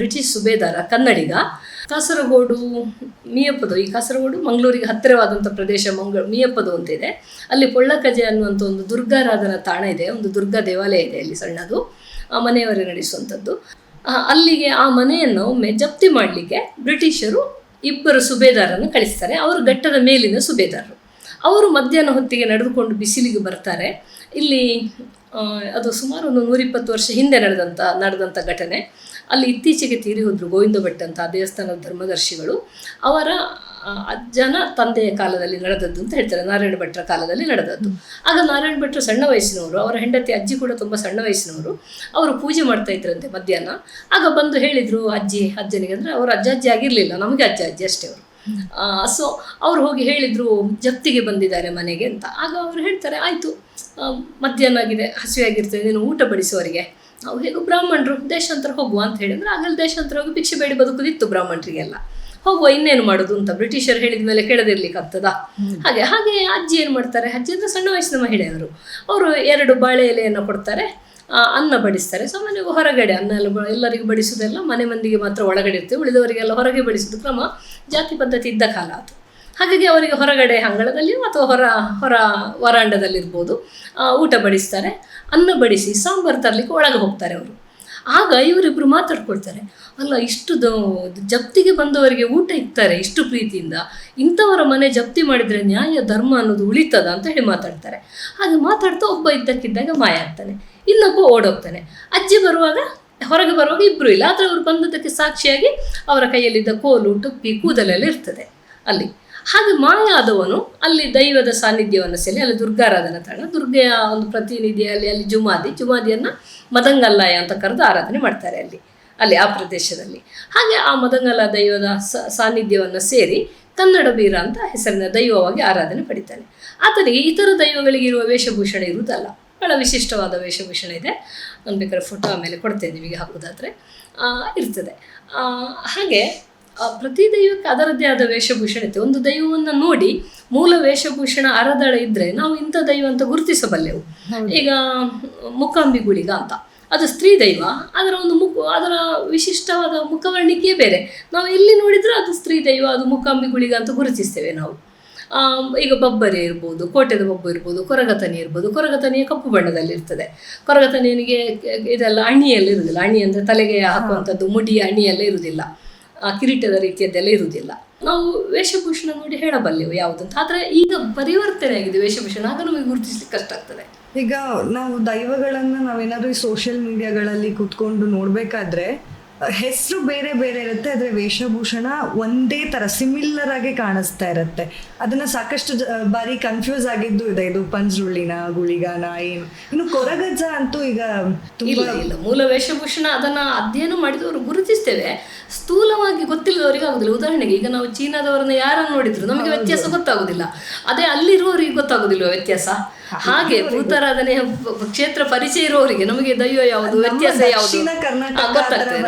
British ಸುಬೇದಾರ ಕನ್ನಡಿಗ. ಕಾಸರಗೋಡು ಮಿಯಪ್ಪದು, ಈ ಕಾಸರಗೋಡು ಮಂಗಳೂರಿಗೆ ಹತ್ತಿರವಾದಂಥ ಪ್ರದೇಶ ಮಂಗ ಮಿಯಪ್ಪದು ಅಂತ ಇದೆ. ಅಲ್ಲಿ ಪೊಳ್ಳಕಜೆ ಅನ್ನುವಂಥ ಒಂದು ದುರ್ಗಾರಾಧನ ತಾಣ ಇದೆ, ಒಂದು ದುರ್ಗಾ ದೇವಾಲಯ ಇದೆ ಅಲ್ಲಿ ಸಣ್ಣದು. ಆ ಮನೆಯವರೇ ನಡೆಸುವಂಥದ್ದು ಅಲ್ಲಿಗೆ ಆ ಮನೆಯನ್ನು ಒಮ್ಮೆ ಜಪ್ತಿ ಮಾಡಲಿಕ್ಕೆ ಬ್ರಿಟಿಷರು ಇಬ್ಬರು ಸುಬೇದಾರನ್ನು ಕಳಿಸ್ತಾರೆ. ಅವರು ಘಟ್ಟದ ಮೇಲಿನ ಸುಬೇದಾರರು. ಅವರು ಮಧ್ಯಾಹ್ನ ಹೊತ್ತಿಗೆ ನಡೆದುಕೊಂಡು ಬಿಸಿಲಿಗೆ ಬರ್ತಾರೆ. ಇಲ್ಲಿ ಅದು ಸುಮಾರು ಒಂದು ನೂರಿಪ್ಪತ್ತು ವರ್ಷ ಹಿಂದೆ ನಡೆದಂಥ ನಡೆದಂಥ ಘಟನೆ. ಅಲ್ಲಿ ಇತ್ತೀಚೆಗೆ ತೀರಿ ಹೋದರು ಗೋವಿಂದ ಭಟ್ ಅಂತ ದೇವಸ್ಥಾನದ ಧರ್ಮದರ್ಶಿಗಳು. ಅವರ ಅಜ್ಜನ ತಂದೆಯ ಕಾಲದಲ್ಲಿ ನಡೆದದ್ದು ಅಂತ ಹೇಳ್ತಾರೆ. ನಾರಾಯಣ ಭಟ್ರ ಕಾಲದಲ್ಲಿ ನಡೆದದ್ದು. ಆಗ ನಾರಾಯಣ ಭಟ್ರು ಸಣ್ಣ ವಯಸ್ಸಿನವರು, ಅವರ ಹೆಂಡತಿ ಅಜ್ಜಿ ಕೂಡ ತುಂಬ ಸಣ್ಣ ವಯಸ್ಸಿನವರು, ಅವರು ಪೂಜೆ ಮಾಡ್ತಾ ಇದ್ರಂತೆ ಮಧ್ಯಾಹ್ನ. ಆಗ ಬಂದು ಹೇಳಿದರು, ಅಜ್ಜಿ, ಅಜ್ಜನಿಗೆ ಅಂದರೆ ಅವರು ಅಜ್ಜ ಅಜ್ಜಿ ಆಗಿರಲಿಲ್ಲ, ನಮಗೆ ಅಜ್ಜ ಅಜ್ಜಿ ಅಷ್ಟೇ ಅವರು. ಸೊ ಅವ್ರು ಹೋಗಿ ಹೇಳಿದರು, ಜಪ್ತಿಗೆ ಬಂದಿದ್ದಾರೆ ಮನೆಗೆ ಅಂತ. ಆಗ ಅವರು ಹೇಳ್ತಾರೆ, ಆಯಿತು ಮಧ್ಯಾಹ್ನ ಆಗಿದೆ ಹಸಿವಾಗಿರ್ತದೆ ನೀನು ಊಟ ಬಡಿಸುವವರಿಗೆ. ನಾವು ಹೇಗೂ ಬ್ರಾಹ್ಮಣರು ದೇಶಾಂತರ ಹೋಗುವ ಅಂತ ಹೇಳಿದ್ರೆ ಆಗಲ್ಲಿ ದೇಶಾಂತರ ಹೋಗಿ ಭಿಕ್ಷೆ ಬೇಡಿ ಬದುಕುದಿತ್ತು ಬ್ರಾಹ್ಮಣರಿಗೆಲ್ಲ. ಹೋಗುವ ಇನ್ನೇನು ಮಾಡೋದು ಅಂತ ಬ್ರಿಟಿಷರು ಹೇಳಿದ ಮೇಲೆ ಕೆಳದಿರ್ಲಿಕ್ಕಾಗ್ತದಾ? ಹಾಗೆ ಹಾಗೆ ಅಜ್ಜಿ ಏನು ಮಾಡ್ತಾರೆ? ಅಜ್ಜಿ ಅಂದರೆ ಸಣ್ಣ ವಯಸ್ಸಿನ ಮಹಿಳೆಯರು. ಅವರು ಎರಡು ಬಾಳೆ ಎಲೆಯನ್ನು ಕೊಡ್ತಾರೆ ಅನ್ನ ಬಡಿಸ್ತಾರೆ. ಸಾಮಾನ್ಯವಾಗಿ ಹೊರಗಡೆ ಅನ್ನ ಎಲ್ಲ ಎಲ್ಲರಿಗೂ ಬಡಿಸೋದೆಲ್ಲ ಮನೆ ಮಂದಿಗೆ ಮಾತ್ರ ಒಳಗಡೆ ಇರ್ತೇವೆ ಉಳಿದವರಿಗೆಲ್ಲ ಹೊರಗೆ ಬಡಿಸೋದು ಕ್ರಮ ಜಾತಿ ಪದ್ಧತಿ ಇದ್ದ ಕಾಲ ಅದು. ಹಾಗಾಗಿ ಅವರಿಗೆ ಹೊರಗಡೆ ಅಂಗಳದಲ್ಲಿ ಅಥವಾ ಹೊರ ಹೊರ ವರಾಂಡದಲ್ಲಿರ್ಬೋದು ಊಟ ಬಡಿಸ್ತಾರೆ. ಅನ್ನ ಬಡಿಸಿ, ಸಾಂಬಾರು ತರಲಿಕ್ಕೆ ಒಳಗೆ ಹೋಗ್ತಾರೆ ಅವರು. ಆಗ ಇವರಿಬ್ಬರು ಮಾತಾಡ್ಕೊಳ್ತಾರೆ, ಅಲ್ಲ, ಇಷ್ಟು ಜಪ್ತಿಗೆ ಬಂದವರಿಗೆ ಊಟ ಇಕ್ತಾರೆ, ಇಷ್ಟು ಪ್ರೀತಿಯಿಂದ. ಇಂಥವರ ಮನೆ ಜಪ್ತಿ ಮಾಡಿದರೆ ನ್ಯಾಯ, ಧರ್ಮ ಅನ್ನೋದು ಉಳಿತದ? ಅಂತ ಹೇಳಿ ಮಾತಾಡ್ತಾರೆ. ಹಾಗೆ ಮಾತಾಡ್ತಾ ಒಬ್ಬ ಇದ್ದಕ್ಕಿದ್ದಾಗ ಮಾಯ ಆಗ್ತಾನೆ. ಇನ್ನೊಬ್ಬ ಓಡೋಗ್ತಾನೆ. ಅಜ್ಜಿ ಬರುವಾಗ, ಹೊರಗೆ ಬರುವಾಗ ಇಬ್ಬರು ಇಲ್ಲ. ಆದರೆ ಅವರು ಬಂದದ್ದಕ್ಕೆ ಸಾಕ್ಷಿಯಾಗಿ ಅವರ ಕೈಯಲ್ಲಿದ್ದ ಕೋಲು, ಟುಪ್ಪಿ, ಕೂದಲೆಲ್ಲ ಇರ್ತದೆ ಅಲ್ಲಿ. ಹಾಗೆ ಮಾಯಾದವನು ಅಲ್ಲಿ ದೈವದ ಸಾನ್ನಿಧ್ಯವನ್ನು ಸೇರಿ ಅಲ್ಲಿ ದುರ್ಗಾರಾಧನಾ ತಾಣ. ದುರ್ಗೆಯ ಒಂದು ಪ್ರತಿನಿಧಿಯಲ್ಲಿ ಅಲ್ಲಿ ಜುಮಾದಿ. ಜುಮಾದಿಯನ್ನು ಮದಂಗಲ್ಲಾಯ ಅಂತ ಕರೆದು ಆರಾಧನೆ ಮಾಡ್ತಾರೆ ಅಲ್ಲಿ ಅಲ್ಲಿ ಆ ಪ್ರದೇಶದಲ್ಲಿ. ಹಾಗೆ ಆ ಮದಂಗಲ ದೈವದ ಸಾನ್ನಿಧ್ಯವನ್ನು ಸೇರಿ ಕನ್ನಡ ಬೀರ ಅಂತ ಹೆಸರಿನ ದೈವವಾಗಿ ಆರಾಧನೆ ಪಡಿತಾನೆ. ಆತನಿಗೆ ಇತರ ದೈವಗಳಿಗೆ ಇರುವ ವೇಷಭೂಷಣ ಇರುವುದಲ್ಲ. ಬಹಳ ವಿಶಿಷ್ಟವಾದ ವೇಷಭೂಷಣ ಇದೆ. ನಾನು ಫೋಟೋ ಆಮೇಲೆ ಕೊಡ್ತೇನೆ ನಿಮಗೆ ಹಾಕೋದಾದರೆ. ಇರ್ತದೆ. ಹಾಗೆ ಪ್ರತಿ ದೈವಕ್ಕೆ ಅದರದ್ದೇ ಆದ ವೇಷಭೂಷಣ ಇತ್ತು. ಒಂದು ದೈವವನ್ನು ನೋಡಿ ಮೂಲ ವೇಷಭೂಷಣ ಅರದಳ ಇದ್ರೆ ನಾವು ಇಂಥ ದೈವ ಅಂತ ಗುರುತಿಸಬಲ್ಲೆವು. ಈಗ ಮುಕ್ಕಾಂಬಿ ಗುಳಿಗ ಅಂತ. ಅದು ಸ್ತ್ರೀ ದೈವ ಅದರ ಒಂದು ಮುಖ ಅದರ ವಿಶಿಷ್ಟವಾದ ಮುಖವರ್ಣಿಕೆಯೇ ಬೇರೆ. ನಾವು ಎಲ್ಲಿ ನೋಡಿದರೂ ಅದು ಸ್ತ್ರೀ ದೈವ ಅದು ಮುಕ್ಕಾಂಬಿ ಗುಳಿಗ ಅಂತ ಗುರುತಿಸ್ತೇವೆ ನಾವು. ಆ, ಈಗ ಬಬ್ಬರಿ ಇರ್ಬೋದು ಕೋಟೆದ ಬಬ್ಬು ಇರ್ಬೋದು ಕೊರಗತನಿ ಇರ್ಬೋದು. ಕೊರಗತನಿಯ ಕಪ್ಪು ಬಣ್ಣದಲ್ಲಿ ಇರ್ತದೆ. ಕೊರಗತನಿಯನಿಗೆ ಇದೆಲ್ಲ ಅಣಿಯಲ್ಲಿ ಇರುವುದಿಲ್ಲ ಅಣಿ ಅಂದರೆ ತಲೆಗೆ ಹಾಕುವಂಥದ್ದು ಮುಡಿಯ ಅಣಿಯೆಲ್ಲ ಇರುವುದಿಲ್ಲ ಕಿರೀಟದ ರೀತಿಯದ್ದೆಲ್ಲ ಇರುವುದಿಲ್ಲ. ನಾವು ವೇಷಭೂಷಣ ನೋಡಿ ಹೇಳಬಲ್ಲೆವು ಯಾವುದಂತ. ಆದರೆ ಈಗ ಪರಿವರ್ತನೆ ಆಗಿದೆ ವೇಷಭೂಷಣ. ಆಗ ನಮಗೆ ಗುರುತಿಸ್ಲಿಕ್ಕೆ ಕಷ್ಟ ಆಗ್ತದೆ. ಈಗ ನಾವು ದೈವಗಳನ್ನ ನಾವೇನಾದ್ರೂ ಈ ಸೋಷಿಯಲ್ ಮೀಡಿಯಾಗಳಲ್ಲಿ ಕೂತ್ಕೊಂಡು ನೋಡ್ಬೇಕಾದ್ರೆ ಹೆಸರು ಬೇರೆ ಬೇರೆ ಇರುತ್ತೆ ಆದರೆ ವೇಷಭೂಷಣ ಒಂದೇ ತರ ಸಿಮಿಲರ್ ಆಗಿ ಕಾಣಿಸ್ತಾ ಇರುತ್ತೆ. ಅದನ್ನ ಸಾಕಷ್ಟು ಬಾರಿ ಕನ್ಫ್ಯೂಸ್ ಆಗಿದ್ದು ಇದೆ. ಇದು ಪಂಜ್ರುಳ್ಳಿನ ಗುಳಿಗಾನ ಏನು. ಇನ್ನು ಕೊರಗಜ್ಜ ಅಂತೂ ಈಗ ತುಂಬಾ ಮೂಲ ವೇಷಭೂಷಣ ಅದನ್ನ ಅಧ್ಯಯನ ಮಾಡಿದವರು ಗುರುತಿಸ್ತೇವೆ. ಸ್ಥೂಲವಾಗಿ ಗೊತ್ತಿಲ್ಲದವರಿಗೆ ಆಗುದಿಲ್ಲ. ಉದಾಹರಣೆಗೆ ಈಗ ನಾವು ಚೀನಾದವರನ್ನ ಯಾರನ್ನು ನೋಡಿದ್ರು? ನಮಗೆ ವ್ಯತ್ಯಾಸ ಗೊತ್ತಾಗುದಿಲ್ಲ. ಅದೇ ಅಲ್ಲಿರುವವರಿಗೆ ಗೊತ್ತಾಗುದಿಲ್ಲ ವ್ಯತ್ಯಾಸ? ಹಾಗೆ ಭೂತಾರಾಧನೆ ಕ್ಷೇತ್ರ ಪರಿಚಯ ಇರುವವರಿಗೆ ನಮಗೆ ದೈವ ಯಾವುದು ವ್ಯತ್ಯಾಸ ಯಾವುದು? ಗೊತ್ತಾಗ್ತದೆ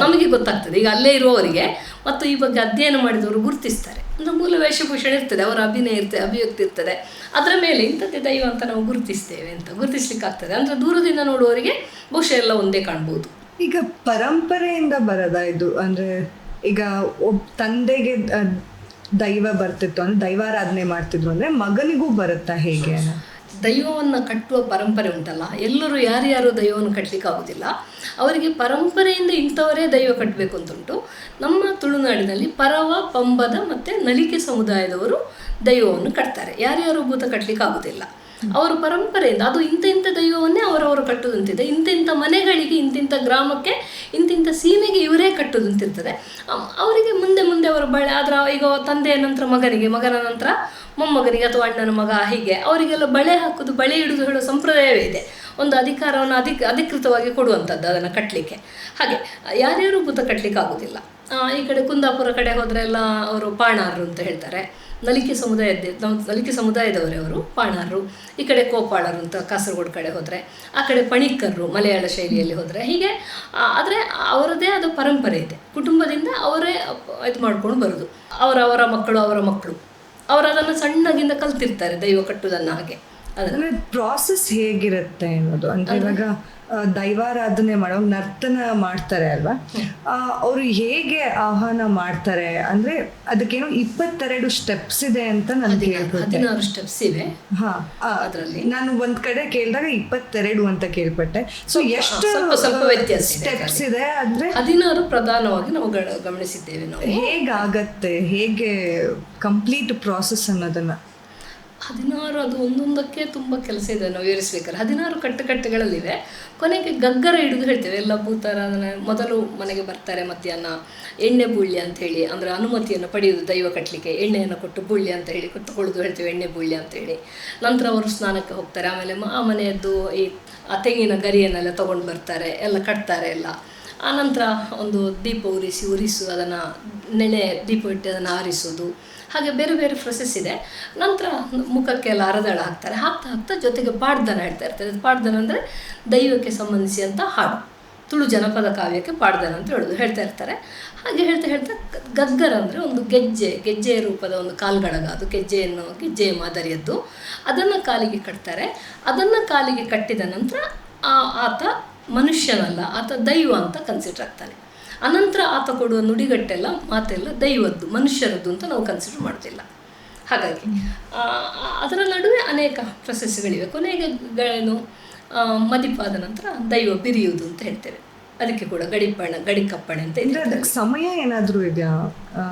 ನಮಗೆ. ಗೊತ್ತಾಗ್ತದೆ. ಈಗ ಅಲ್ಲೇ ಇರುವವರಿಗೆ ಮತ್ತು ಈ ಬಗ್ಗೆ ಅಧ್ಯಯನ ಮಾಡಿದವರು ಗುರುತಿಸ್ತಾರೆ. ಒಂದು ಮೂಲ ವೇಷಭೂಷಣ ಇರ್ತದೆ ಅವರ ಅಭಿನಯ ಇರ್ತದೆ ಅಭಿವ್ಯಕ್ತಿ ಇರ್ತದೆ. ಅದರ ಮೇಲೆ ಇಂಥದ್ದೇ ದೈವ ಅಂತ ನಾವು ಗುರುತಿಸ್ತೇವೆ ಅಂತ ಗುರುತಿಸ್ಲಿಕ್ಕೆ ಆಗ್ತದೆ ಅಂದ್ರೆ ದೂರದಿಂದ ನೋಡುವವರಿಗೆ ಬಹುಶಃ ಎಲ್ಲ ಒಂದೇ ಕಾಣ್ಬೋದು. ಈಗ ಪರಂಪರೆಯಿಂದ ಬರದ ಇದು? ಅಂದ್ರೆ ಈಗ ಒಬ್ಬ ತಂದೆಗೆ ದೈವ ಬರ್ತಿತ್ತು ಅಂದ್ರೆ ದೈವಾರಾಧನೆ ಮಾಡ್ತಿದ್ರು ಅಂದ್ರೆ ಮಗನಿಗೂ ಬರುತ್ತಾ ಹೇಗೆ ದೈವವನ್ನು ಕಟ್ಟುವ ಪರಂಪರೆ ಉಂಟಲ್ಲ, ಎಲ್ಲರೂ ಯಾರ್ಯಾರು ದೈವವನ್ನು ಕಟ್ಟಲಿಕ್ಕೆ ಆಗೋದಿಲ್ಲ, ಅವರಿಗೆ ಪರಂಪರೆಯಿಂದ ಇಂಥವರೇ ದೈವ ಕಟ್ಟಬೇಕು ಅಂತುಂಟು. ನಮ್ಮ ತುಳುನಾಡಿನಲ್ಲಿ ಪರವ, ಪಂಬದ ಮತ್ತು ನಲಿಕೆ ಸಮುದಾಯದವರು ದೈವವನ್ನು ಕಟ್ತಾರೆ, ಯಾರ್ಯಾರು ಭೂತ ಕಟ್ಟಲಿಕ್ಕೆ ಆಗೋದಿಲ್ಲ. ಅವರು ಪರಂಪರೆಯಿಂದ, ಅದು ಇಂಥ ದೈವವನ್ನೇ ಅವರವರು ಕಟ್ಟುದಂತಿದೆ ಇಂತಿಂಥ ಮನೆಗಳಿಗೆ ಇಂತಿಂಥ ಗ್ರಾಮಕ್ಕೆ ಇಂತಿಂಥ ಸೀಮೆಗೆ ಇವರೇ ಕಟ್ಟುದಂತಿರ್ತದೆ. ಅವರಿಗೆ ಮುಂದೆ ಮುಂದೆ ಅವರು ಬಳೆ, ಆದ್ರೆ ಈಗ ತಂದೆಯ ನಂತರ ಮಗನಿಗೆ, ಮಗನ ನಂತರ ಮೊಮ್ಮಗನಿಗೆ ಅಥವಾ ಅಣ್ಣನ ಮಗ ಹೀಗೆ, ಅವರಿಗೆಲ್ಲ ಬಳೆ ಹಾಕೋದು, ಬಳೆ ಹಿಡಿದು ಹೇಳೋ ಸಂಪ್ರದಾಯವೇ ಇದೆ. ಒಂದು ಅಧಿಕಾರವನ್ನು ಅಧಿಕ, ಅಧಿಕೃತವಾಗಿ ಕೊಡುವಂಥದ್ದು ಅದನ್ನು ಕಟ್ಟಲಿಕ್ಕೆ. ಹಾಗೆ, ಯಾರ್ಯಾರು ಭೂತ ಕಟ್ಟಲಿಕ್ಕೆ ಆಗೋದಿಲ್ಲ. ಈ ಕಡೆ ಕುಂದಾಪುರ ಕಡೆ ಹೋದರೆ ಎಲ್ಲ ಅವರು ಪಾಣಾರರು ಅಂತ ಹೇಳ್ತಾರೆ. ನಲಿಕೆ ಸಮುದಾಯದ ನಮ್ಮ ನಲಿಕೆ ಸಮುದಾಯದವರೇ ಅವರು ಪಾಣಾರರು. ಈ ಕಡೆ ಕೋಪಾಳರು ಅಂತ ಕಾಸರಗೋಡು ಕಡೆ ಹೋದರೆ ಆ ಕಡೆ ಪಣಿಕ್ಕರರು ಮಲಯಾಳ ಶೈಲಿಯಲ್ಲಿ ಹೋದರೆ ಹೀಗೆ ಆದರೆ ಅವರದೇ ಅದು ಪರಂಪರೆ ಇದೆ. ಕುಟುಂಬದಿಂದ ಅವರೇ ಇದು ಮಾಡ್ಕೊಂಡು ಬರೋದು. ಅವರವರ ಮಕ್ಕಳು ಅವರ ಮಕ್ಕಳು. ಅವರು ಅದನ್ನು ಸಣ್ಣಗಿಂದ ಕಲ್ತಿರ್ತಾರೆ ದೈವ ಕಟ್ಟುವುದನ್ನು ಹಾಗೆ. ಅದರ ಪ್ರಾಸೆಸ್ ಹೇಗಿರುತ್ತೆ ಅನ್ನೋದು? ಅಂದ್ರೆ ಇವಾಗ ದೈವಾರಾಧನೆ ಮಾಡೋ ನರ್ತನ ಮಾಡ್ತಾರೆ ಅಲ್ವಾ? ಅವರು ಹೇಗೆ ಆಹ್ವಾನ ಮಾಡ್ತಾರೆ ಅಂದ್ರೆ ಅದಕ್ಕೇನು ಇಪ್ಪತ್ತೆರಡು ಸ್ಟೆಪ್ಸ್ ಇದೆ ಅಂತ ನಾನು ಕೇಳ್ಪಟ್ಟೆ ಸ್ಟೆಪ್ಸ್ ಇವೆ ಹಾ ಅದ್ರಲ್ಲಿ? ನಾನು ಒಂದ್ ಕಡೆ ಕೇಳಿದಾಗ ಇಪ್ಪತ್ತೆರಡು ಅಂತ ಕೇಳ್ಪಟ್ಟೆ. ಸೊ ಎಷ್ಟು ಸ್ವಲ್ಪ ವ್ಯತ್ಯಾಸ ಇದೆ ಸ್ಟೆಪ್ಸ್ ಇದೆ ಅಂದ್ರೆ ಹದಿನಾರು ಪ್ರಧಾನವಾಗಿ ನಾವು ಗಮನಿಸಿದ್ದೇವೆ ನಾವು. ಹೇಗಾಗತ್ತೆ? ಹೇಗೆ ಕಂಪ್ಲೀಟ್ ಪ್ರಾಸೆಸ್ ಅನ್ನೋದನ್ನ? ಹದಿನಾರು ಅದು ಒಂದೊಂದಕ್ಕೆ ತುಂಬ ಕೆಲಸ ಇದೆ ನಾವು ವಿವರಿಸ್ಬೇಕಾದ್ರೆ. ಹದಿನಾರು ಕಟ್ಟುಕಟ್ಟೆಗಳಲ್ಲಿವೆ ಕೊನೆಗೆ ಗಗ್ಗರ ಹಿಡಿದು ಹೇಳ್ತೇವೆ. ಎಲ್ಲ ಭೂತಾರಾಧನೆ ಮೊದಲು ಮನೆಗೆ ಬರ್ತಾರೆ ಮಧ್ಯಾಹ್ನ. ಎಣ್ಣೆ ಬುಳ್ಳಿ ಅಂತ ಹೇಳಿ, ಅಂದರೆ ಅನುಮತಿಯನ್ನು ಪಡೆಯುವುದು, ದೈವ ಕಟ್ಟಲಿಕ್ಕೆ ಎಣ್ಣೆಯನ್ನು ಕೊಟ್ಟು ಬುಳ್ಳಿ ಅಂತ ಹೇಳಿ ಕೊಟ್ಟುಕೊಳ್ಳೋದು ಹೇಳ್ತೇವೆ, ಎಣ್ಣೆ ಬುಳ್ಳಿ ಅಂತ ಹೇಳಿ. ನಂತರ ಅವರು ಸ್ನಾನಕ್ಕೆ ಹೋಗ್ತಾರೆ. ಆಮೇಲೆ ಆ ಮನೆಯದ್ದು ಈ ಆ ತೆಂಗಿನ ಗರಿಯನ್ನೆಲ್ಲ ತೊಗೊಂಡು ಬರ್ತಾರೆ. ಎಲ್ಲ ಕಟ್ತಾರೆ ಎಲ್ಲ. ಆನಂತರ ಒಂದು ದೀಪ ಉರಿಸಿ, ಉರಿಸು, ಅದನ್ನು ನೆನೆ ದೀಪ ಇಟ್ಟು ಅದನ್ನು ಆರಿಸೋದು ಹಾಗೆ ಬೇರೆ ಬೇರೆ ಪ್ರೊಸೆಸ್ ಇದೆ. ನಂತರ ಮುಖಕ್ಕೆ ಎಲ್ಲ ಅರದಳ ಹಾಕ್ತಾರೆ. ಹಾಕ್ತಾ ಹಾಕ್ತಾ ಜೊತೆಗೆ ಪಾಡ್ದನ ಹೇಳ್ತಾ ಇರ್ತಾರೆ. ಪಾಡ್ದನ ಅಂದರೆ ದೈವಕ್ಕೆ ಸಂಬಂಧಿಸಿದಂಥ ಹಾಡು. ತುಳು ಜನಪದ ಕಾವ್ಯಕ್ಕೆ ಪಾಡ್ದನ ಅಂತ ಹೇಳೋದು, ಹೇಳ್ತಾ ಇರ್ತಾರೆ. ಹಾಗೆ ಹೇಳ್ತಾ ಹೇಳ್ತಾ ಗಗ್ಗರ ಅಂದರೆ ಒಂದು ಗೆಜ್ಜೆ, ಗೆಜ್ಜೆಯ ರೂಪದ ಒಂದು ಕಾಲ್ಗಳಗ. ಅದು ಗೆಜ್ಜೆಯನ್ನು ಗೆಜ್ಜೆಯ ಮಾದರಿಯದ್ದು. ಅದನ್ನು ಕಾಲಿಗೆ ಕಟ್ತಾರೆ. ಅದನ್ನು ಕಾಲಿಗೆ ಕಟ್ಟಿದ ನಂತರ ಆ ಆತ ಮನುಷ್ಯನಲ್ಲ, ಆತ ದೈವ ಅಂತ ಕನ್ಸಿಡರ್ ಆಗ್ತಾನೆ. ಅನಂತರ ಆತ ಕೊಡುವ ನುಡಿಗಟ್ಟೆಲ್ಲ ಮಾತೆಲ್ಲ ದೈವದ್ದು, ಮನುಷ್ಯರದ್ದು ಅಂತ ನಾವು ಕನ್ಸಿಡರ್ ಮಾಡ್ತಿಲ್ಲ ಹಾಗಾಗಿ ಅದರ ನಡುವೆ ಅನೇಕ ಪ್ರಶಸ್ತಿಗಳಿವೆ. ಕೊನೆಗೆ ಮದಿಪಾದ ನಂತರ ದೈವ ಬಿರಿಯುವುದು ಅಂತ ಹೇಳ್ತೇವೆ. ಅದಕ್ಕೆ ಕೂಡ ಗಡಿಪಣ ಗಡಿಕಪ್ಪಣೆ ಅಂತ ಅಂದರೆ ಅದಕ್ಕೆ ಸಮಯ ಏನಾದರೂ ಇದೆಯಾ?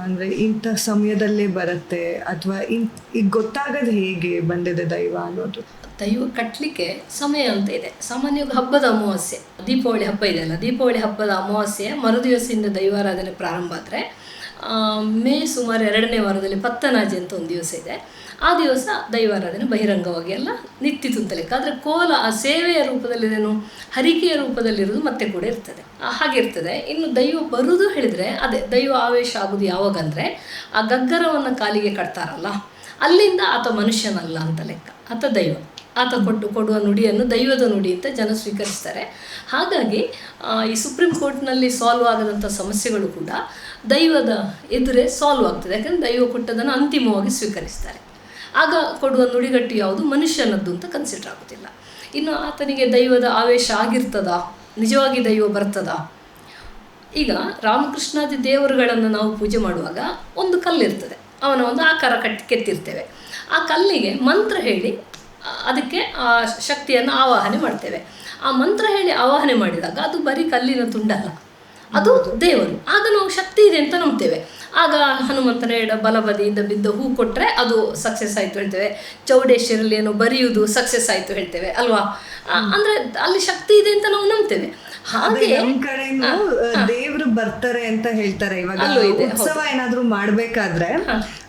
ಅಂದರೆ ಇಂಥ ಸಮಯದಲ್ಲೇ ಬರುತ್ತೆ ಅಥವಾ ಇನ್ ಈಗ ಗೊತ್ತಾಗದು ಹೇಗೆ ಬಂದಿದೆ ದೈವ ಅನ್ನೋದು? ದೈವ ಕಟ್ಟಲಿಕ್ಕೆ ಸಮಯ ಅಂತ ಇದೆ. ಸಾಮಾನ್ಯವಾಗಿ ಹಬ್ಬದ ಅಮಾವಾಸ್ಯೆ. ದೀಪಾವಳಿ ಹಬ್ಬ ಇದೆ ಅಲ್ಲ ದೀಪಾವಳಿ ಹಬ್ಬದ ಅಮಾವಾಸ್ಯೆ ಮರುದಿವಸದಿಂದ ದೈವಾರಾಧನೆ ಪ್ರಾರಂಭ ಆದರೆ ಮೇ ಸುಮಾರು ಎರಡನೇ ವಾರದಲ್ಲಿ ಪತ್ತನಾಜಿ ಅಂತ ಒಂದು ದಿವಸ ಇದೆ. ಆ ದಿವಸ ದೈವಾರಾಧನೆ ಬಹಿರಂಗವಾಗಿ ಎಲ್ಲ ನಿತ್ಯ ತುಂತಲಿಕ್ಕೆ ಲೆಕ್ಕ ಆದರೆ ಕೋಲ ಆ ಸೇವೆಯ ರೂಪದಲ್ಲಿದೇನು, ಹರಿಕೆಯ ರೂಪದಲ್ಲಿರೋದು ಮತ್ತೆ ಕೂಡ ಇರ್ತದೆ. ಹಾಗೆ ಹಾಗಿರ್ತದೆ ಇನ್ನು ದೈವ ಬರುವುದು ಹೇಳಿದರೆ ಅದೇ, ದೈವ ಆವೇಶ ಆಗೋದು ಯಾವಾಗಂದರೆ ಆ ಗಗ್ಗರವನ್ನು ಕಾಲಿಗೆ ಕಟ್ತಾರಲ್ಲ, ಅಲ್ಲಿಂದ ಆತ ಮನುಷ್ಯನಲ್ಲ ಅಂತ ಲೆಕ್ಕ. ಆತ ದೈವ. ಆತ ಕೊಟ್ಟು ಕೊಡುವ ನುಡಿಯನ್ನು ದೈವದ ನುಡಿ ಅಂತ ಜನ ಸ್ವೀಕರಿಸ್ತಾರೆ. ಹಾಗಾಗಿ ಈ ಸುಪ್ರೀಂ ಕೋರ್ಟ್ನಲ್ಲಿ ಸಾಲ್ವ್ ಆಗದಂಥ ಸಮಸ್ಯೆಗಳು ಕೂಡ ದೈವದ ಎದುರೇ ಸಾಲ್ವ್ ಆಗ್ತದೆ. ಯಾಕಂದರೆ ದೈವ ಕೊಟ್ಟದನ್ನು ಅಂತಿಮವಾಗಿ ಸ್ವೀಕರಿಸ್ತಾರೆ. ಆಗ ಕೊಡುವ ನುಡಿಗಟ್ಟು ಯಾವುದು? ಮನುಷ್ಯನದ್ದು ಅಂತ ಕನ್ಸಿಡರ್ ಆಗುತ್ತಿಲ್ಲ ಇನ್ನು ಆತನಿಗೆ ದೈವದ ಆವೇಶ ಆಗಿರ್ತದಾ? ನಿಜವಾಗಿ ದೈವ ಬರ್ತದಾ? ಈಗ ರಾಮಕೃಷ್ಣಾದಿ ದೇವರುಗಳನ್ನು ನಾವು ಪೂಜೆ ಮಾಡುವಾಗ ಒಂದು ಕಲ್ಲಿರ್ತದೆ ಅವನ ಒಂದು ಆಕಾರ ಕಟ್ಟಿ ಕೆತ್ತಿರ್ತೇವೆ. ಆ ಕಲ್ಲಿಗೆ ಮಂತ್ರ ಹೇಳಿ ಅದಕ್ಕೆ ಆ ಶಕ್ತಿಯನ್ನು ಆವಾಹನೆ ಮಾಡ್ತೇವೆ. ಆ ಮಂತ್ರ ಹೇಳಿ ಆವಾಹನೆ ಮಾಡಿದಾಗ ಅದು ಬರೀ ಕಲ್ಲಿನ ತುಂಡಲ್ಲ. ಅದು ದೇವರು. ಆಗ ನಾವು ಶಕ್ತಿ ಇದೆ ಅಂತ ನಂಬ್ತೇವೆ. ಆಗ ಹನುಮಂತನ ಎಡ ಬಲಬದಿಯಿಂದ ಬಿದ್ದ ಹೂ ಕೊಟ್ಟರೆ ಅದು ಸಕ್ಸಸ್ ಆಯಿತು ಹೇಳ್ತೇವೆ. ಚೌಡೇಶ್ವರಲ್ಲಿ ಏನೋ ಬರೆಯುವುದು ಸಕ್ಸಸ್ ಆಯಿತು ಹೇಳ್ತೇವೆ, ಅಲ್ವಾ? ಅಂದರೆ ಅಲ್ಲಿ ಶಕ್ತಿ ಇದೆ ಅಂತ ನಾವು ನಂಬ್ತೇವೆ. ಹಾಗೆ ನಮ್ ಕಡೆನೂ ದೇವ್ರು ಬರ್ತಾರೆ ಅಂತ ಹೇಳ್ತಾರೆ. ಇವಾಗ ಉತ್ಸವ ಏನಾದ್ರೂ ಮಾಡ್ಬೇಕಾದ್ರೆ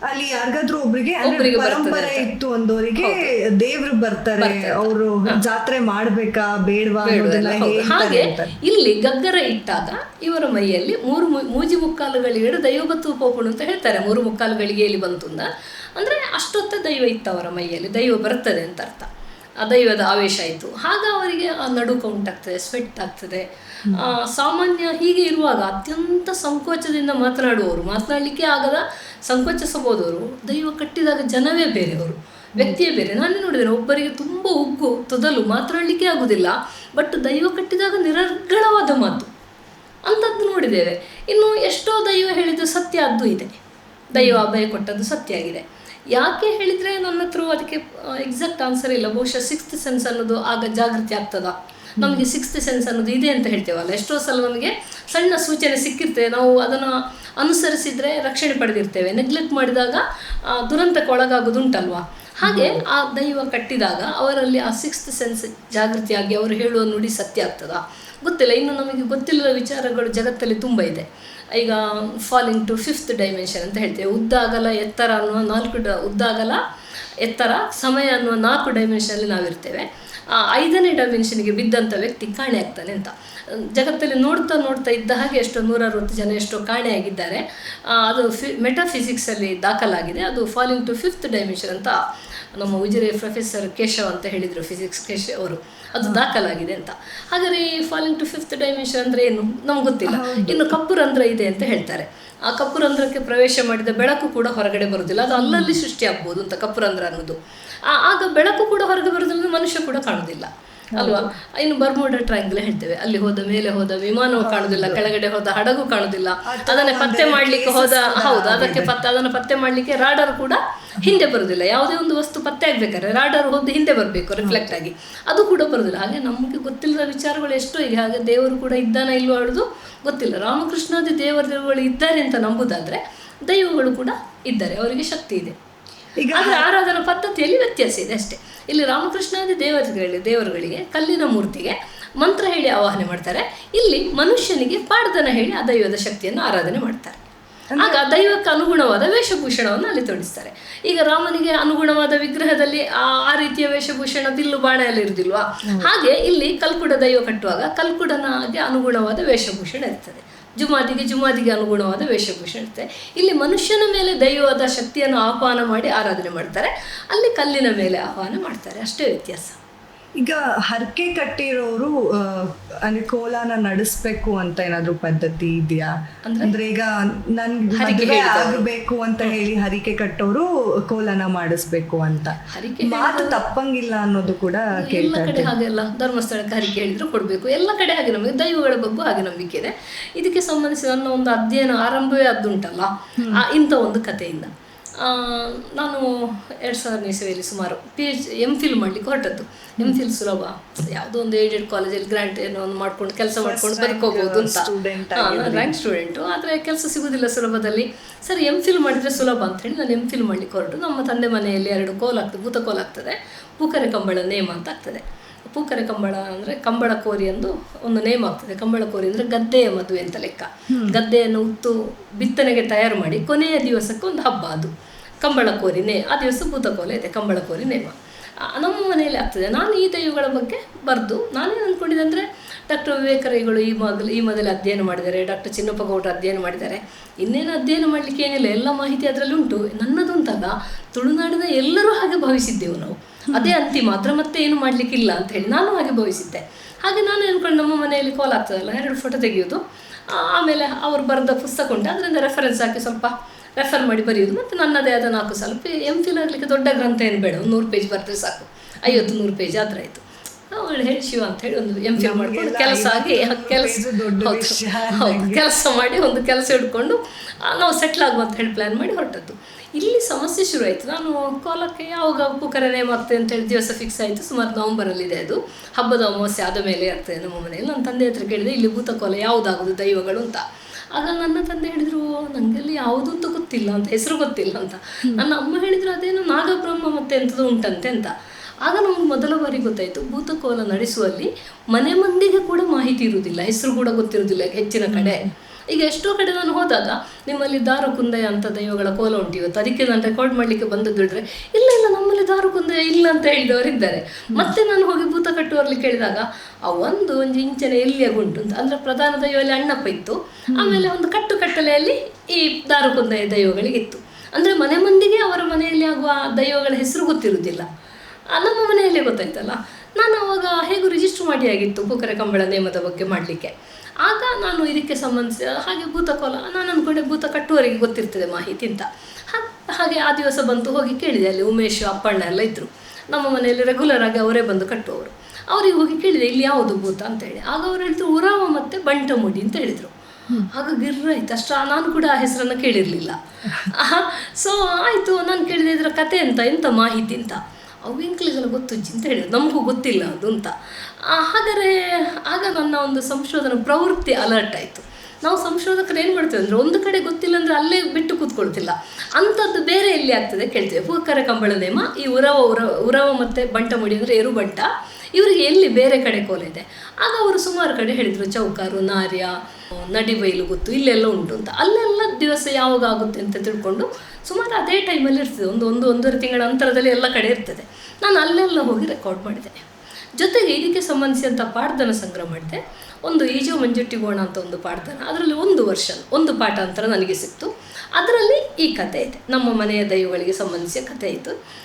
ಅಲ್ಲಿ ಯಾರಿಗಾದ್ರೂ ಒಬ್ರಿಗೆ ಅಂದ್ರೆ ಪರಂಪರೆ ಇತ್ತು ಅಂದವರಿಗೆ ದೇವ್ರು ಬರ್ತಾರೆ ಅವರು ಜಾತ್ರೆ ಮಾಡ್ಬೇಕಾ ಬೇಡವಾ ಹಾಗೆ ಇಲ್ಲಿ ಗಗ್ಗರ ಇಟ್ಟಾಗ ಇವರ ಮೈಯಲ್ಲಿ ಮೂರು ಮೂಜಿ ಮುಕ್ಕಾಲುಗಳಿಗೆ ದೈವಬತ್ತು ಹೋಗೋಣ ಅಂತ ಹೇಳ್ತಾರೆ. ಮೂರು ಮುಕ್ಕಾಲುಗಳಿಗೆ ಇಲ್ಲಿ ಬಂತು ಅಂದ್ರೆ ಅಷ್ಟೊತ್ತ ದೈವ ಇತ್ತು ಅವರ ಮೈಯಲ್ಲಿ ದೈವ ಬರ್ತದೆ ಅಂತ ಅರ್ಥ. ದೈವದ ಆವೇಶ ಆಯಿತು. ಆಗ ಅವರಿಗೆ ನಡುಕ ಉಂಟಾಗ್ತದೆ ಸ್ವೆಟ್ ಆಗ್ತದೆ ಸಾಮಾನ್ಯ ಹೀಗೆ ಇರುವಾಗ ಅತ್ಯಂತ ಸಂಕೋಚದಿಂದ ಮಾತನಾಡುವವರು, ಮಾತನಾಡಲಿಕ್ಕೆ ಆಗದ ಸಂಕೋಚಿಸಬಹುದವರು, ದೈವ ಕಟ್ಟಿದಾಗ ಜನವೇ ಬೇರೆಯವರು, ವ್ಯಕ್ತಿಯೇ ಬೇರೆ. ನಾನೇ ನೋಡಿದರೆ ಒಬ್ಬರಿಗೆ ತುಂಬ ಉಗ್ಗು, ತೊದಲು ಮಾತನಾಡಲಿಕ್ಕೆ ಆಗುದಿಲ್ಲ ಬಟ್ ದೈವ ಕಟ್ಟಿದಾಗ ನಿರರ್ಗಳವಾದ ಮಾತು. ಅಂಥದ್ದು ನೋಡಿದ್ದೇವೆ. ಇನ್ನು ಎಷ್ಟೋ ದೈವ ಹೇಳಿದ್ದು ಸತ್ಯ ಅದು ಇದೆ. ದೈವ ಅಭಯ ಕೊಟ್ಟದ್ದು ಸತ್ಯ ಆಗಿದೆ. ಯಾಕೆ ಹೇಳಿದರೆ ನನ್ನ ಹತ್ರ ಅದಕ್ಕೆ ಎಕ್ಸಾಕ್ಟ್ ಆನ್ಸರ್ ಇಲ್ಲ. ಬಹುಶಃ ಸಿಕ್ಸ್ತ್ ಸೆನ್ಸ್ ಅನ್ನೋದು ಆಗ ಜಾಗೃತಿ ಆಗ್ತದ? ನಮಗೆ ಸಿಕ್ಸ್ತ್ ಸೆನ್ಸ್ ಅನ್ನೋದು ಇದೆ ಅಂತ ಹೇಳ್ತೇವಲ್ಲ. ಎಷ್ಟೋ ಸಲ ನಮಗೆ ಸಣ್ಣ ಸೂಚನೆ ಸಿಕ್ಕಿರ್ತೇವೆ ನಾವು ಅದನ್ನು ಅನುಸರಿಸಿದರೆ ರಕ್ಷಣೆ ಪಡೆದಿರ್ತೇವೆ. ನೆಗ್ಲೆಕ್ಟ್ ಮಾಡಿದಾಗ ದುರಂತಕ್ಕೆ ಒಳಗಾಗೋದುಂಟಲ್ವಾ ಹಾಗೆ ಆ ದೈವ ಕಟ್ಟಿದಾಗ ಅವರಲ್ಲಿ ಆ ಸಿಕ್ಸ್ತ್ ಸೆನ್ಸ್ ಜಾಗೃತಿಯಾಗಿ ಅವರು ಹೇಳುವ ನುಡಿ ಸತ್ಯ ಆಗ್ತದ? ಗೊತ್ತಿಲ್ಲ. ಇನ್ನು ನಮಗೆ ಗೊತ್ತಿಲ್ಲದ ವಿಚಾರಗಳು ಜಗತ್ತಲ್ಲಿ ತುಂಬ ಇದೆ. ಈಗ ಫಾಲಿಂಗ್ ಟು ಫಿಫ್ತ್ ಡೈಮೆನ್ಷನ್ ಅಂತ ಹೇಳ್ತೇವೆ. ಉದ್ದ ಅಗಲ, ಎತ್ತರ ಅನ್ನುವ ನಾಲ್ಕು ಡ, ಉದ್ದ ಅಗಲ, ಎತ್ತರ, ಸಮಯ ಅನ್ನುವ ನಾಲ್ಕು ಡೈಮೆನ್ಷನಲ್ಲಿ ನಾವಿರ್ತೇವೆ. ಐದನೇ ಡೈಮೆನ್ಷನ್ಗೆ ಬಿದ್ದಂಥ ವ್ಯಕ್ತಿ ಕಾಣೆ ಆಗ್ತಾನೆ ಅಂತ. ಜಗತ್ತಲ್ಲಿ ನೋಡ್ತಾ ನೋಡ್ತಾ ಇದ್ದ ಹಾಗೆ ಎಷ್ಟೋ ನೂರ ಅರವತ್ತು ಜನ ಎಷ್ಟೋ ಕಾಣೆಯಾಗಿದ್ದಾರೆ ಆಗಿದ್ದಾರೆ. ಅದು ಫಿ ಮೆಟಾಫಿಸಿಕ್ಸಲ್ಲಿ ದಾಖಲಾಗಿದೆ. ಅದು ಫಾಲಿಂಗ್ ಟು ಫಿಫ್ತ್ ಡೈಮೆನ್ಷನ್ ಅಂತ ನಮ್ಮ ಉಜಿರೆ ಪ್ರೊಫೆಸರ್ ಕೇಶವ್ ಅಂತ ಹೇಳಿದರು ಫಿಸಿಕ್ಸ್ ಕೇಶವ್ ಅವರು. ಅದು ದಾಖಲಾಗಿದೆ ಅಂತ. ಹಾಗಾದರೆ ಈ ಫಾಲಿಂಗ್ ಟು ಫಿಫ್ತ್ ಡೈಮೆನ್ಷನ್ ಅಂದರೆ ಏನು? ನಮ್ಗೆ ಗೊತ್ತಿಲ್ಲ. ಇನ್ನು ಕಪ್ಪು ರಂಧ್ರ ಇದೆ ಅಂತ ಹೇಳ್ತಾರೆ. ಆ ಕಪ್ಪು ರಂಧ್ರಕ್ಕೆ ಪ್ರವೇಶ ಮಾಡಿದ ಬೆಳಕು ಕೂಡ ಹೊರಗಡೆ ಬರೋದಿಲ್ಲ. ಅದು ಅಲ್ಲಲ್ಲಿ ಸೃಷ್ಟಿ ಆಗ್ಬೋದು ಅಂತ ಕಪ್ಪು ರಂಧ್ರ ಅನ್ನೋದು ಆಗ ಬೆಳಕು ಕೂಡ ಹೊರಗೆ ಬರೋದಿಲ್ಲ ಮನುಷ್ಯ ಕೂಡ ಕಾಣೋದಿಲ್ಲ. ಅಲ್ವಾ? ಇನ್ನು ಬರ್ಮೋಡ ಟ್ರಯಾಂಗಲ್ ಹೇಳ್ತೇವೆ. ಅಲ್ಲಿ ಹೋದ ಮೇಲೆ ಹೋದ ವಿಮಾನವು ಕಾಣುದಿಲ್ಲ ಕೆಳಗಡೆ ಹೋದ ಹಡಗು ಕಾಣುದಿಲ್ಲ. ಅದನ್ನ ಪತ್ತೆ ಮಾಡ್ಲಿಕ್ಕೆ ಹೋದ ಹೌದು ಅದಕ್ಕೆ ಪತ್ತೆ ಅದನ್ನು ಪತ್ತೆ ಮಾಡ್ಲಿಕ್ಕೆ ರಾಡರ್ ಕೂಡ ಹಿಂದೆ ಬರುದಿಲ್ಲ. ಯಾವುದೇ ಒಂದು ವಸ್ತು ಪತ್ತೆ ಆಗ್ಬೇಕಾದ್ರೆ ರಾಡರ್ ಹೋದ ಹಿಂದೆ ಬರಬೇಕು ರಿಫ್ಲೆಕ್ಟ್ ಆಗಿ. ಅದು ಕೂಡ ಬರುದಿಲ್ಲ. ಹಾಗೆ ನಮಗೆ ಗೊತ್ತಿಲ್ಲದ ವಿಚಾರಗಳು ಎಷ್ಟೋ ಈಗ ಹಾಗೆ ದೇವರು ಕೂಡ ಇದ್ದಾನ ಇಲ್ವಾ ಹೇಳುದು ಗೊತ್ತಿಲ್ಲ. ರಾಮಕೃಷ್ಣಾದಿ ದೇವರುಗಳು ಇದ್ದಾರೆ ಅಂತ ನಂಬುದಾದ್ರೆ ದೈವಗಳು ಕೂಡ ಇದ್ದಾರೆ. ಅವರಿಗೆ ಶಕ್ತಿ ಇದೆ. ಈಗ ಆರಾಧನಾ ಪದ್ಧತಿಯಲ್ಲಿ ವ್ಯತ್ಯಾಸ ಇದೆ ಅಷ್ಟೇ. ಇಲ್ಲಿ ರಾಮಕೃಷ್ಣಾದಿ ದೇವರುಗಳಿಗೆ ದೇವರುಗಳಿಗೆ ಕಲ್ಲಿನ ಮೂರ್ತಿಗೆ ಮಂತ್ರ ಹೇಳಿ ಆವಾಹನೆ ಮಾಡ್ತಾರೆ. ಇಲ್ಲಿ ಮನುಷ್ಯನಿಗೆ ಪಾಡ್ದನ ಹೇಳಿ ಆ ದೈವದ ಶಕ್ತಿಯನ್ನು ಆರಾಧನೆ ಮಾಡ್ತಾರೆ. ಆಗ ದೈವಕ್ಕೆ ಅನುಗುಣವಾದ ವೇಷಭೂಷಣವನ್ನು ಅಲ್ಲಿ ತೊಡಿಸ್ತಾರೆ. ಈಗ ರಾಮನಿಗೆ ಅನುಗುಣವಾದ ವಿಗ್ರಹದಲ್ಲಿ ಆ ಆ ರೀತಿಯ ವೇಷಭೂಷಣ ಬಿಲ್ಲು ಬಾಣೆಯಲ್ಲಿ ಎಲ್ಲ ಇರುದಿಲ್ವಾ ಹಾಗೆ ಇಲ್ಲಿ ಕಲ್ಕುಡ ದೈವ ಕಟ್ಟುವಾಗ ಕಲ್ಕುಡನಾಗೆ ಅನುಗುಣವಾದ ವೇಷಭೂಷಣ ಇರ್ತದೆ. ಜುಮಾದಿಗೆ ಜುಮಾದಿಗೆ ಅನುಗುಣವಾದ ವೇಷಭೂಷಣ ಇರುತ್ತೆ. ಇಲ್ಲಿ ಮನುಷ್ಯನ ಮೇಲೆ ದೈವದ ಶಕ್ತಿಯನ್ನು ಆಹ್ವಾನ ಮಾಡಿ ಆರಾಧನೆ ಮಾಡ್ತಾರೆ. ಅಲ್ಲಿ ಕಲ್ಲಿನ ಮೇಲೆ ಆಹ್ವಾನ ಮಾಡ್ತಾರೆ. ಅಷ್ಟೇ ವ್ಯತ್ಯಾಸ. ಈಗ ಹರಕೆ ಕಟ್ಟಿರೋರು ಅಂದ್ರೆ ಕೋಲಾನ ನಡೆಸ್ಬೇಕು ಅಂತ ಏನಾದ್ರು ಪದ್ಧತಿ ಇದೆಯಾ? ಅಂದ್ರೆ? ಈಗ ನನ್ ಹೇಳಿದವರು. ಆಗಬೇಕು ಅಂತ ಹೇಳಿ ಹರಿಕೆ ಕಟ್ಟೋರು ಕೋಲಾನ ಮಾಡಿಸ್ಬೇಕು ಅಂತ. ಹರಿಕೆ ಮಾತು ತಪ್ಪಂಗಿಲ್ಲ ಅನ್ನೋದು ಕೂಡ ಎಲ್ಲ ಕೇಳ್ತಾ ಕಡೆ ಹಾಗೆಲ್ಲ ಧರ್ಮಸ್ಥಳಕ್ಕೆ ಹರಿಕೆ ಹೇಳಿದ್ರು ಕೊಡ್ಬೇಕು. ಎಲ್ಲ ಕಡೆ ಹಾಗೆ ನಮಗೆ ದೈವಗಳ ಬಗ್ಗೆ ಹಾಗೆ ನಂಬಿಕೆ ಇದೆ. ಇದಕ್ಕೆ ಸಂಬಂಧಿಸಿದ ನನ್ನ ಒಂದು ಅಧ್ಯಯನ ಆರಂಭವೇ ಅದುಂಟಲ್ಲ ಇಂಥ ಒಂದು ಕಥೆಯಿಂದ. ನಾನು ಎರಡು ಸಾವಿರನೇ ಇಸವಿಯಲ್ಲಿ ಸುಮಾರು ಪಿ ಎಚ್ ಎಂ ಫಿಲ್ ಮಾಡಲಿಕ್ಕೆ ಹೊರಟದ್ದು. ಎಂ ಫಿಲ್ ಸುಲಭ. ಯಾವುದೋ ಒಂದು ಏಡೆಡ್ ಕಾಲೇಜಲ್ಲಿ ಗ್ರಾಂಟ್ ಏನೋ ಒಂದು ಮಾಡ್ಕೊಂಡು ಕೆಲಸ ಮಾಡ್ಕೊಂಡು ಬದುಕೋಬಹುದು ಅಂತ. ರ್ಯಾಂಕ್ ಸ್ಟೂಡೆಂಟು ಆದರೆ ಕೆಲಸ ಸಿಗೋದಿಲ್ಲ ಸುಲಭದಲ್ಲಿ. ಸರಿ ಎಂ ಫಿಲ್ ಮಾಡಿದರೆ ಸುಲಭ ಅಂತ ಹೇಳಿ ನಾನು ಎಂ ಫಿಲ್ ಮಾಡಲಿಕ್ಕೆ ಹೊರಟು. ನಮ್ಮ ತಂದೆ ಮನೆಯಲ್ಲಿ ಎರಡು ಕೋಲ್ ಆಗ್ತದೆ ಭೂತ ಕೋಲ್ ಆಗ್ತದೆ. ಪೂಕರೆ ಕಂಬಳ ನೇಮ ಅಂತ ಆಗ್ತದೆ. ಪೂಕರೆ ಕಂಬಳ ಅಂದರೆ ಕಂಬಳ ಕೋರಿ ಎಂದು ಒಂದು ನೇಮ್ ಆಗ್ತದೆ. ಕಂಬಳ ಕೋರಿ ಅಂದರೆ ಗದ್ದೆಯ ಮದುವೆ ಅಂತ ಲೆಕ್ಕ. ಗದ್ದೆಯನ್ನು ಉತ್ತು ಬಿತ್ತನೆಗೆ ತಯಾರು ಮಾಡಿ ಕೊನೆಯ ದಿವಸಕ್ಕೆ ಒಂದು ಹಬ್ಬ ಅದು. ಕಂಬಳ ಕೋರಿ ನೇ ಆ ದಿವಸ ಭೂತಕೋಲ ಇದೆ ಕಂಬಳಕೋರಿ ನೇಮ. ನಮ್ಮ ಮನೆಯಲ್ಲಿ ಆಗ್ತದೆ. ನಾನು ಈ ದೈವಗಳ ಬಗ್ಗೆ ಬರೆದು ನಾನೇನು ಅಂದ್ಕೊಂಡಿದ್ದೆ ಅಂದರೆ ಡಾಕ್ಟರ್ ವಿವೇಕರೈಗಳು ಈ ಮೊದಲು ಈ ಮೊದಲು ಅಧ್ಯಯನ ಮಾಡಿದ್ದಾರೆ ಡಾಕ್ಟರ್ ಚಿನ್ನಪ್ಪ ಗೌಡ್ರು ಅಧ್ಯಯನ ಮಾಡಿದ್ದಾರೆ. ಇನ್ನೇನು ಅಧ್ಯಯನ ಮಾಡಲಿಕ್ಕೆ ಏನಿಲ್ಲ, ಎಲ್ಲ ಮಾಹಿತಿ ಅದರಲ್ಲಿ ಉಂಟು. ನನ್ನದು ಅಂತಲ್ಲ ತುಳುನಾಡಿನ ಎಲ್ಲರೂ ಹಾಗೆ ಭಾವಿಸಿದ್ದೆವು ನಾವು. ಅದೇ ಅಂತಿಮ ಅದರ ಮತ್ತೆ ಏನು ಮಾಡಲಿಕ್ಕಿಲ್ಲ ಅಂತ ಹೇಳಿ ನಾನು ಹಾಗೆ ಭಾವಿಸಿದ್ದೆ. ಹಾಗೆ ನಾನು ಅಂದ್ಕೊಂಡು ನಮ್ಮ ಮನೆಯಲ್ಲಿ ಕಾಲ್ ಆಗ್ತದಲ್ಲ, ಎರಡು ಫೋಟೋ ತೆಗೆಯೋದು. ಆಮೇಲೆ ಅವರು ಬರೆದ ಪುಸ್ತಕ ಉಂಟು, ಅದರಿಂದ ರೆಫರೆನ್ಸ್ ಹಾಕಿ ಸ್ವಲ್ಪ ರೆಫರ್ ಮಾಡಿ ಬರೆಯೋದು. ಮತ್ತು ನನ್ನದೇ ಆದ ನಾಲ್ಕು ಸ್ವಲ್ಪ ಎಂ ಫಿಲ್ ಆಗಲಿಕ್ಕೆ ದೊಡ್ಡ ಗ್ರಂಥ ಏನು ಬೇಡ. ಒಂದು ನೂರು ಪೇಜ್ ಬರೆದ್ರೆ ಸಾಕು. ಐವತ್ತು ನೂರು ಪೇಜ್ ಆದ್ರೆ ಆಯಿತು ಅವಳು ಹೇಳಿ ಶಿವ ಅಂತ ಹೇಳಿ ಒಂದು ಎಂ ಫಿಲ್ ಮಾಡಿಕೊಂಡು ಕೆಲಸ ಆಗಿ ಕೆಲಸ ದೊಡ್ಡ ಹೌದು. ಕೆಲಸ ಮಾಡಿ ಒಂದು ಕೆಲಸ ಹಿಡ್ಕೊಂಡು ಆ, ನಾವು ಸೆಟ್ಲ್ ಆಗುವ ಅಂತ ಹೇಳಿ ಪ್ಲ್ಯಾನ್ ಮಾಡಿ ಹೊರಟದ್ದು. ಇಲ್ಲಿ ಸಮಸ್ಯೆ ಶುರು ಆಯಿತು. ನಾನು ಕೋಲಕ್ಕೆ ಯಾವಾಗ ಪುಕರ ಮಾಡ್ತೆ ಅಂತ ಹೇಳಿ ದಿವಸ ಫಿಕ್ಸ್ ಆಯಿತು. ಸುಮಾರು ನವಂಬರಲ್ಲಿದೆ ಅದು. ಹಬ್ಬದ ಅಮಾವಾಸ್ಯೆ ಆದ ಮೇಲೆ ಇರ್ತದೆ ನಮ್ಮ ಮನೆಯಲ್ಲಿ. ನನ್ನ ತಂದೆ ಹತ್ರ ಕೇಳಿದೆ ಇಲ್ಲಿ ಭೂತಕೋಲ ಯಾವುದಾಗೋದು ದೈವಗಳು? ಅಂತ. ಆಗ ನನ್ನ ತಂದೆ ಹೇಳಿದ್ರು ನನಗೆಲ್ಲಿ ಯಾವುದು ಅಂತ ಗೊತ್ತಿಲ್ಲ ಅಂತ, ಹೆಸರು ಗೊತ್ತಿಲ್ಲ ಅಂತ. ನನ್ನ ಅಮ್ಮ ಹೇಳಿದ್ರು, ಅದೇನು ನಾಗಬ್ರಹ್ಮ ಮತ್ತೆ ಎಂಥದ್ದು ಉಂಟಂತೆ ಅಂತ. ಆಗ ನಮ್ಗೆ ಮೊದಲ ಬಾರಿ ಗೊತ್ತಾಯಿತು, ಭೂತಕೋಲ ನಡೆಸುವಲ್ಲಿ ಮನೆ ಮಂದಿಗೆ ಕೂಡ ಮಾಹಿತಿ ಇರುವುದಿಲ್ಲ, ಹೆಸರು ಕೂಡ ಗೊತ್ತಿರುವುದಿಲ್ಲ, ಹೆಚ್ಚಿನ ಕಡೆ. ಈಗ ಎಷ್ಟೋ ಕಡೆ ನಾನು ಹೋದಾಗ ನಿಮ್ಮಲ್ಲಿ ದಾರು ಕುಂದಯ ಅಂತ ದೈವಗಳ ಕೋಲ ಉಂಟು ಇವತ್ತು. ಅದಕ್ಕೆ ನಾನು ರೆಕಾರ್ಡ್ ಮಾಡಲಿಕ್ಕೆ ಬಂದದ್ದು ಹೇಳಿದ್ರೆ ಇಲ್ಲ ಇಲ್ಲ, ನಮ್ಮಲ್ಲಿ ದಾರು ಕುಂದಯ ಇಲ್ಲ ಅಂತ ಹೇಳಿದವರಿದ್ದಾರೆ. ಮತ್ತೆ ನಾನು ಹೋಗಿ ಭೂತ ಕಟ್ಟುವರಲ್ಲಿ ಕೇಳಿದಾಗ, ಆ ಒಂದು ಒಂದು ಇಂಚನೆ ಎಲ್ಲಿಯಾಗ ಉಂಟು ಅಂತ. ಅಂದ್ರೆ ಪ್ರಧಾನ ದೈವಲ್ಲಿ ಅಣ್ಣಪ್ಪ ಇತ್ತು. ಆಮೇಲೆ ಒಂದು ಕಟ್ಟು ಕಟ್ಟಲೆಯಲ್ಲಿ ಈ ದಾರು ಕುಂದಯ ದೈವಗಳಿಗಿತ್ತು ಅಂದ್ರೆ ಮನೆ ಮಂದಿಗೆ ಅವರ ಮನೆಯಲ್ಲಿ ಆಗುವ ದೈವಗಳ ಹೆಸರು ಗೊತ್ತಿರುವುದಿಲ್ಲ. ನಮ್ಮ ಮನೆಯಲ್ಲೇ ಗೊತ್ತಾಯ್ತಲ್ಲ. ನಾನು ಅವಾಗ ಹೇಗೂ ರಿಜಿಸ್ಟರ್ ಮಾಡಿ ಆಗಿತ್ತು ಕುಕ್ಕರೆ ಕಂಬಳ ನೇಮದ ಬಗ್ಗೆ ಮಾಡಲಿಕ್ಕೆ. ಆಗ ನಾನು ಇದಕ್ಕೆ ಸಂಬಂಧಿಸಿದ ಹಾಗೆ ಭೂತಕೋಲ ನಾನು ಅಂದ್ಕೊಂಡೆ ಭೂತ ಕಟ್ಟುವವರಿಗೆ ಗೊತ್ತಿರ್ತದೆ ಮಾಹಿತಿ ಅಂತ. ಹಾಗೆ ಆ ದಿವಸ ಬಂತು ಹೋಗಿ ಕೇಳಿದೆ ಅಲ್ಲಿ ಉಮೇಶ್ ಅಪ್ಪಣ್ಣ ಎಲ್ಲ ಇದ್ದರು ನಮ್ಮ ಮನೆಯಲ್ಲಿ ರೆಗ್ಯುಲರ್ ಆಗಿ ಅವರೇ ಬಂದು ಕಟ್ಟುವವರು. ಅವರಿಗೆ ಹೋಗಿ ಕೇಳಿದೆ ಇಲ್ಲಿ ಯಾವುದು ಭೂತ? ಅಂತ ಹೇಳಿ. ಆಗ ಅವ್ರು ಹೇಳಿದ್ರು ಉರಾವ ಮತ್ತೆ ಬಂಟಮುಡಿ ಅಂತ ಹೇಳಿದರು. ಆಗ ಗಿರ್ರ ಆಯ್ತು ಅಷ್ಟ ನಾನು ಕೂಡ ಆ ಹೆಸರನ್ನು ಕೇಳಿರಲಿಲ್ಲ. ಸೊ ಆಯಿತು ನಾನು ಕೇಳಿದೆ ಇದರ ಕತೆ ಅಂತ ಎಂತ ಮಾಹಿತಿ ಅಂತ. ಅವು ಗೊತ್ತು ಅಂತ ಹೇಳಿದ್ರು ನಮಗೂ ಗೊತ್ತಿಲ್ಲ ಅದು ಅಂತ. ಹಾಗಾದರೆ ಆಗ ನನ್ನ ಒಂದು ಸಂಶೋಧನೆ ಪ್ರವೃತ್ತಿ ಅಲರ್ಟ್ ಆಯಿತು. ನಾವು ಸಂಶೋಧಕರು ಏನು ಮಾಡ್ತೇವೆ ಅಂದರೆ ಒಂದು ಕಡೆ ಗೊತ್ತಿಲ್ಲ ಅಂದರೆ ಅಲ್ಲೇ ಬಿಟ್ಟು ಕೂತ್ಕೊಳ್ತಿಲ್ಲ. ಅಂಥದ್ದು ಬೇರೆ ಎಲ್ಲಿ ಆಗ್ತದೆ ಕೇಳ್ತೇವೆ. ಪೂಕರ ಕಂಬಳ ನೇಮ, ಈ ಉರವ, ಉರ, ಉರವ ಮತ್ತು ಬಂಟಮುಡಿ ಅಂದರೆ ಎರು ಬಂಟ ಇವರಿಗೆ ಎಲ್ಲಿ ಬೇರೆ ಕಡೆ ಕೋಲಿದೆ ಆಗ ಅವರು ಸುಮಾರು ಕಡೆ ಹೇಳಿದರು, ಚೌಕಾರು, ನಾರ್ಯ ನಡಿಬೈಲು ಗೊತ್ತು, ಇಲ್ಲೆಲ್ಲ ಉಂಟು ಅಂತ. ಅಲ್ಲೆಲ್ಲ ದಿವಸ ಯಾವಾಗ ಆಗುತ್ತೆ ಅಂತ ತಿಳ್ಕೊಂಡು ಸುಮಾರು ಅದೇ ಟೈಮಲ್ಲಿ ಇರ್ತದೆ. ಒಂದು ಒಂದು, ಒಂದೂವರೆ ತಿಂಗಳ ಅಂತರದಲ್ಲಿ ಎಲ್ಲ ಕಡೆ ಇರ್ತದೆ. ನಾನು ಅಲ್ಲೆಲ್ಲ ಹೋಗಿ ರೆಕಾರ್ಡ್ ಮಾಡಿದೆ ಜೊತೆಗೆ ಇದಕ್ಕೆ ಸಂಬಂಧಿಸಿದಂಥ ಪಾಠದನ ಸಂಗ್ರಹ ಮಾಡಿದೆ ಒಂದು ಈಜು ಮಂಜುಟ್ಟಿಗೋಣ ಅಂತ ಒಂದು ಪಾಠದನ. ಅದರಲ್ಲಿ ಒಂದು ವರ್ಷ, ಒಂದು ಪಾಠಾಂತರ ನನಗೆ ಸಿಕ್ತು. ಅದರಲ್ಲಿ ಈ ಕಥೆ ಇದೆ. ನಮ್ಮ ಮನೆಯ ದೈವಗಳಿಗೆ ಸಂಬಂಧಿಸಿದ ಕತೆ ಇತ್ತು.